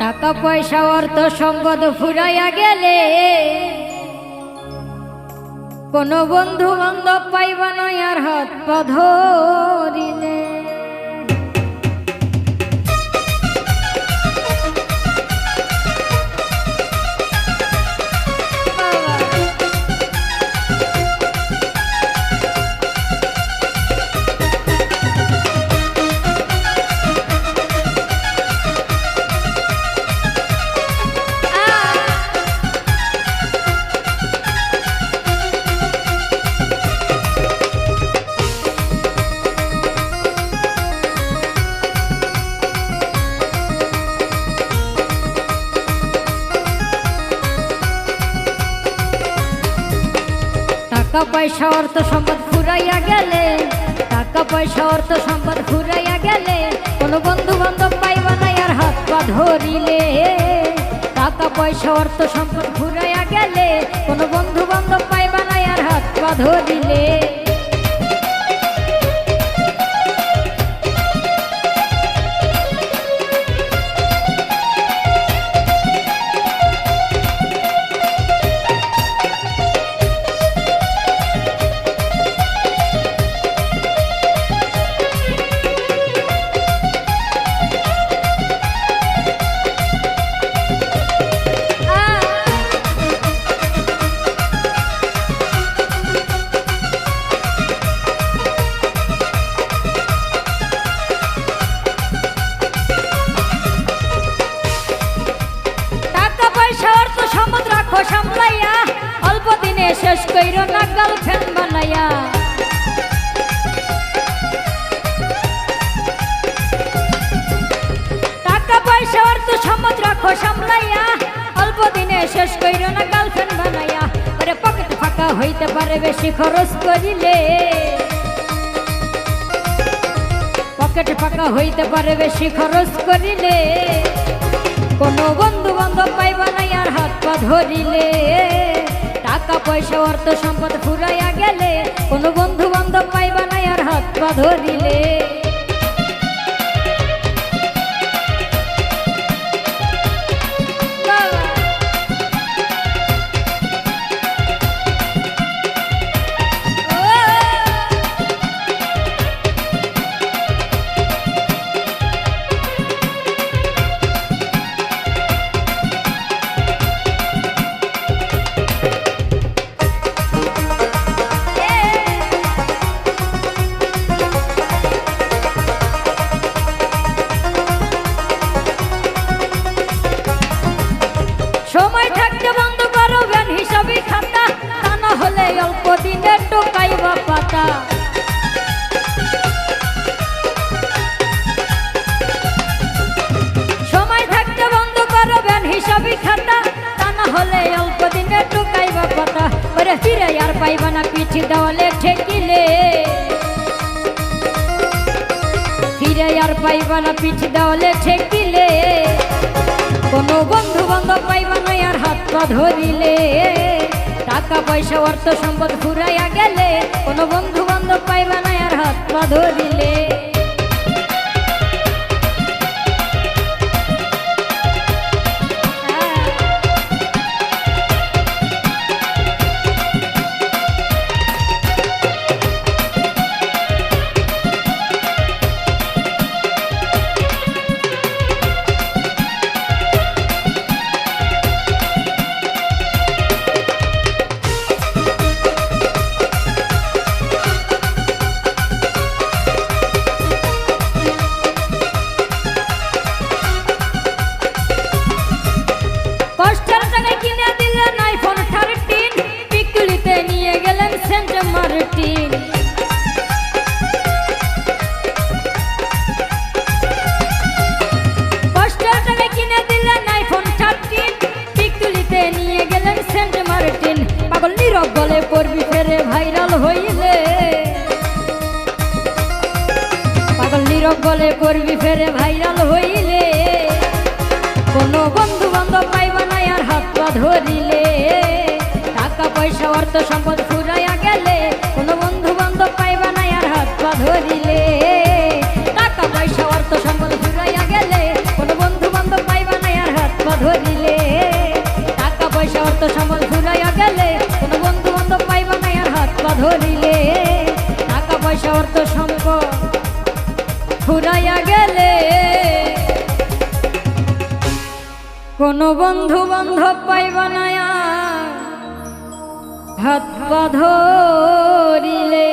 টাকা পয়সা অর্থ সম্পদ ফুরাইয়া গেলে কোন বন্ধু বান্ধব পাইবা নয় আর হাত পা ধরিলে। টাকা পয়সা অর্থ সম্পদ ফুরাইয়া গেলে, টাকা পয়সা অর্থ সম্পদ ফুরাইয়া গেলে, কোনো বন্ধু বান্ধব পাইবা নাই আর হাত পা ধরিলে। টাকা পয়সা অর্থ সম্পদ ফুরাইয়া গেলে, কোনো বন্ধু বান্ধব পাইবা নাই আর হাত পা ধরিলে। শেষ কইর না গার্লফ্রেন্ড বানাইয়া। টাকা পয়সা অর্থ সম্পদ রাখো সামলাইয়া। অল্প দিনে শেষ কইর না গার্লফ্রেন্ড বানাইয়া। আরে পকেট ফাঁকা হইতে পারে বেশি খরচ করিলে। পকেট ফাঁকা হইতে পারে বেশি খরচ করিলে। কোনো বন্ধু বান্ধব পাইবা নাই আর হাত পা ধরিলে। টাকা পয়সা, অর্থ সম্পদ ফুরাইয়া গেলে কোনো বন্ধু বান্ধব পাইবা নাই আর হাত পা ধরিলে। ওরে ফিরে আর পাইবা না পিছি দেওয়ালে ঠেকিলে। ফিরে আর পাইবা না পিছি দেওয়ালে ঠেকিলে। কোনো বন্ধু বান্ধব পাইবা না আর হাত পা ধরিলে। টাকা পয়সা, অর্থ সম্পদ ফুরাইয়া গেলে কোনো বন্ধু বান্ধব পাইবা না আর হাত পা ধরিলে। পড়বি ফেরে ভাইরাল হইলে? পাগল নীরব বলে করবি ফেরে ভাইরাল হইলে? কোনো বন্ধু বান্ধব পাইবা নাই আর হাত পা ধরিলে। টাকা, পয়সা, অর্থ সম্পদ ফুরাইয়া গেলে কোনো বন্ধু বান্ধব পাইবা নাই আর হাত পা ধরিলে। করিলে টাকা পয়সা, অর্থ, সম্পদ ফুরাইয়া গেলে কোনো বন্ধু বান্ধব পাইব না হাত পা ধরিলে।